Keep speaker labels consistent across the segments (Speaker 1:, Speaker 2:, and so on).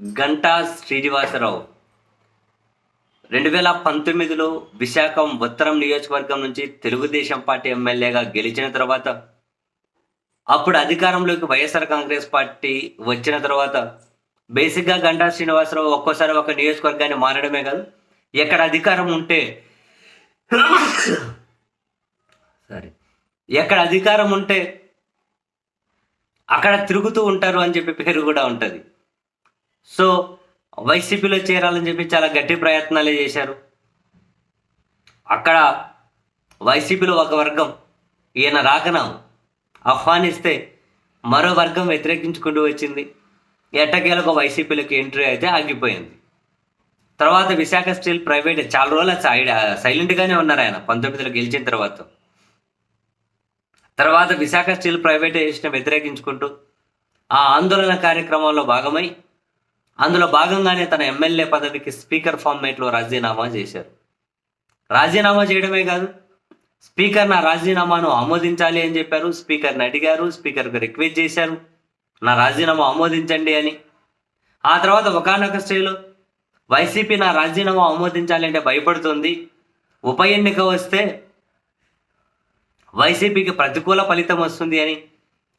Speaker 1: గంటా శ్రీనివాసరావు. రెండు వేల పంతొమ్మిదిలో విశాఖం ఉత్తరం నియోజకవర్గం నుంచి తెలుగుదేశం పార్టీ ఎమ్మెల్యేగా గెలిచిన తర్వాత అప్పుడు అధికారంలోకి వైఎస్ఆర్ కాంగ్రెస్ పార్టీ వచ్చిన తర్వాత బేసిక్గా గంటా శ్రీనివాసరావు ఒక్కోసారి ఒక నియోజకవర్గాన్ని మారడమే కాదు ఎక్కడ అధికారం ఉంటే సారీ ఎక్కడ అధికారం ఉంటే అక్కడ తిరుగుతూ ఉంటారు అని చెప్పి పేరు కూడా ఉంటుంది. సో వైసీపీలో చేరాలని చెప్పి చాలా గట్టి ప్రయత్నాలే చేశారు. అక్కడ వైసీపీలో ఒక వర్గం ఈయన రాకన ఆహ్వానిస్తే మరో వర్గం వ్యతిరేకించుకుంటూ వచ్చింది. ఎట్టకేలకు వైసీపీలోకి ఎంట్రీ అయితే ఆగిపోయింది. తర్వాత విశాఖ స్టీల్ ప్రైవేట్ చాలా రోజులు సైడ్ సైలెంట్గానే ఉన్నారు ఆయన. పంతొమ్మిదిలో గెలిచిన తర్వాత. తర్వాత విశాఖ స్టీల్ ప్రైవేటైజేషన్ వ్యతిరేకించుకుంటూ ఆ ఆందోళన కార్యక్రమంలో భాగమై అందులో భాగంగానే తన ఎమ్మెల్యే పదవికి స్పీకర్ ఫార్మేట్లో రాజీనామా చేశారు. రాజీనామా చేయడమే కాదు స్పీకర్ నా రాజీనామాను ఆమోదించాలి అని చెప్పారు స్పీకర్ని అడిగారు స్పీకర్కి రిక్వెస్ట్ చేశారు. నా రాజీనామా ఆమోదించండి అని. ఆ తర్వాత ఒకనొక స్టేలో వైసీపీ నా రాజీనామా ఆమోదించాలి అంటే భయపడుతుంది. ఉప ఎన్నిక వస్తే వైసీపీకి ప్రతికూల ఫలితం వస్తుంది అని.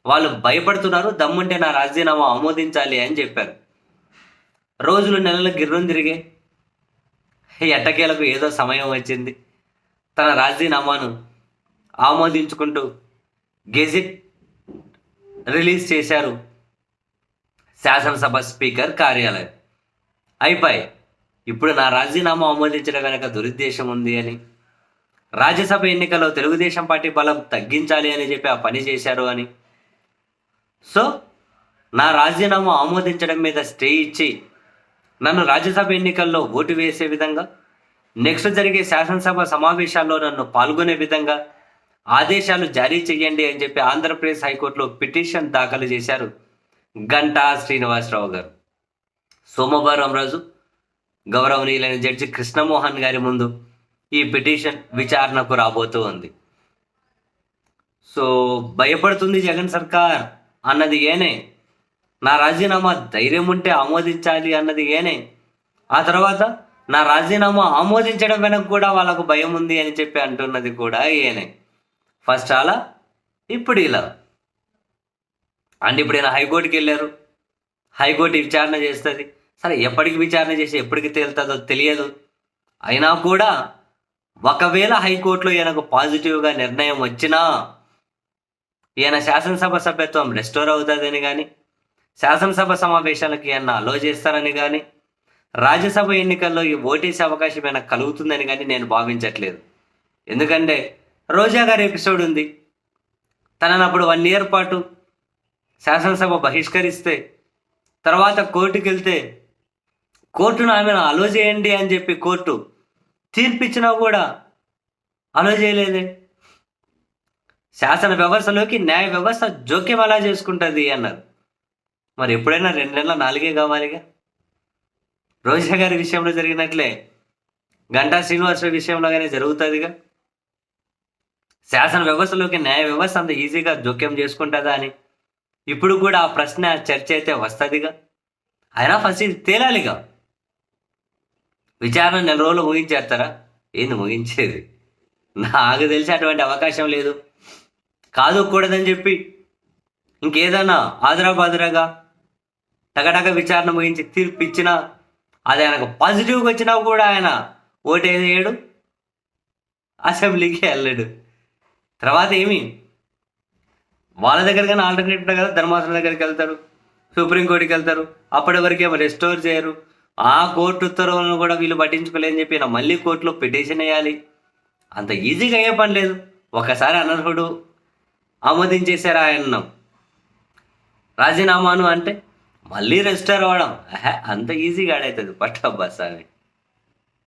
Speaker 1: వాళ్ళు భయపడుతున్నారు దమ్ముంటే నా రాజీనామా ఆమోదించాలి అని చెప్పారు. రోజులు నెలలు గిర్రం తిరిగే ఎట్టకేలకు ఏదో సమయం వచ్చింది. తన రాజీనామాను ఆమోదించుకుంటూ గెజిట్ రిలీజ్ చేశారు శాసనసభ స్పీకర్ కార్యాలయం. అయిపోయి ఇప్పుడు నా రాజీనామా ఆమోదించడం వెనక దురుద్దేశం ఉంది అని. రాజ్యసభ ఎన్నికల్లో తెలుగుదేశం పార్టీ బలం తగ్గించాలి అని చెప్పి ఆ పని చేశారు అని. సో నా రాజీనామా ఆమోదించడం మీద స్టే ఇచ్చి నన్ను రాజ్యసభ ఎన్నికల్లో ఓటు వేసే విధంగా నెక్స్ట్ జరిగే శాసనసభ సమావేశాల్లో నన్ను పాల్గొనే విధంగా ఆదేశాలు జారీ చేయండి అని చెప్పి ఆంధ్రప్రదేశ్ హైకోర్టులో పిటిషన్ దాఖలు చేశారు గంటా శ్రీనివాసరావు గారు. సోమవారం రోజు గౌరవనీయులైన జడ్జి కృష్ణమోహన్ గారి ముందు ఈ పిటిషన్ విచారణకు రాబోతూ ఉంది. సో భయపడుతుంది జగన్ సర్కార్ అన్నది ఏనే? నా రాజీనామా ధైర్యం ఉంటే ఆమోదించాలి అన్నది ఏనే? ఆ తర్వాత నా రాజీనామా ఆమోదించడం వెనక కూడా వాళ్ళకు భయం ఉంది అని చెప్పి అంటున్నది కూడా ఏనే? ఫస్ట్ అలా ఇప్పుడు ఇలా. అండ్ ఇప్పుడు ఈయన హైకోర్టుకి వెళ్ళారు. హైకోర్టు విచారణ చేస్తుంది. సరే ఎప్పటికి విచారణ చేసి ఎప్పటికి తేలుతుందో తెలియదు. అయినా కూడా ఒకవేళ హైకోర్టులో ఈయనకు పాజిటివ్గా నిర్ణయం వచ్చినా ఈయన శాసనసభ సభ్యత్వం రెస్టోర్ అవుతుందని కానీ శాసనసభ సమావేశాలకు ఈయన అలో చేస్తారని కానీ రాజ్యసభ ఎన్నికల్లో ఈ ఓటేసే అవకాశం ఏమైనా కలుగుతుందని కానీ నేను భావించట్లేదు. ఎందుకంటే రోజా గారి ఎపిసోడ్ ఉంది. తనను అప్పుడు వన్ ఇయర్ పాటు శాసనసభ బహిష్కరిస్తే తర్వాత కోర్టుకి వెళ్తే కోర్టును ఆమెను అలో చేయండి అని చెప్పి కోర్టు తీర్పిచ్చినా కూడా అలో చేయలేదే. శాసన వ్యవస్థలోకి న్యాయ వ్యవస్థ జోక్యం ఎలా చేసుకుంటుంది అన్నారు. మరి ఎప్పుడైనా రెండు నెలల నాలుగే కావాలిగా? రోజా గారి విషయంలో జరిగినట్లే గంటా శ్రీనివాస విషయంలో కానీ జరుగుతుందిగా? శాసన వ్యవస్థలోకి న్యాయ వ్యవస్థ అంత ఈజీగా జోక్యం చేసుకుంటుందా అని? ఇప్పుడు కూడా ఆ ప్రశ్న చర్చ అయితే వస్తుందిగా? అయినా ఫస్ట్ ఇది తేలాలిగా? విచారణ నెల రోజులు ముగించేస్తారా? ఏంది ముగించేది? నాకు తెలిసి అటువంటి అవకాశం లేదు. కాదు కూడదని చెప్పి ఇంకేదన్నా ఆదరాబాదురాగా? టగటగ విచారణ ముగించి తీర్పు ఇచ్చినా అది ఆయనకు పాజిటివ్గా వచ్చినా కూడా ఆయన ఓటేసేయడు అసెంబ్లీకి వెళ్ళాడు. తర్వాత ఏమి? వాళ్ళ దగ్గర కానీ ఆల్టర్నేటివ్ కదా ధర్మాసనం దగ్గరికి వెళ్తారు సుప్రీంకోర్టుకి వెళ్తారు అప్పటి వరకు ఏమో రెస్టోర్ చేయరు. ఆ కోర్టు ఉత్తర్వులను కూడా వీళ్ళు పట్టించుకోలేని చెప్పి నా మళ్ళీ కోర్టులో పిటిషన్ వేయాలి. అంత ఈజీగా అయ్యే పని లేదు. ఒకసారి అనర్హుడు ఆమోదించేశారు ఆయన రాజీనామాను అంటే మళ్ళీ రెస్టోర్ అవ్వడం. అంత ఈజీగా ఆడవుతుంది పట్టబ్బా స్వామి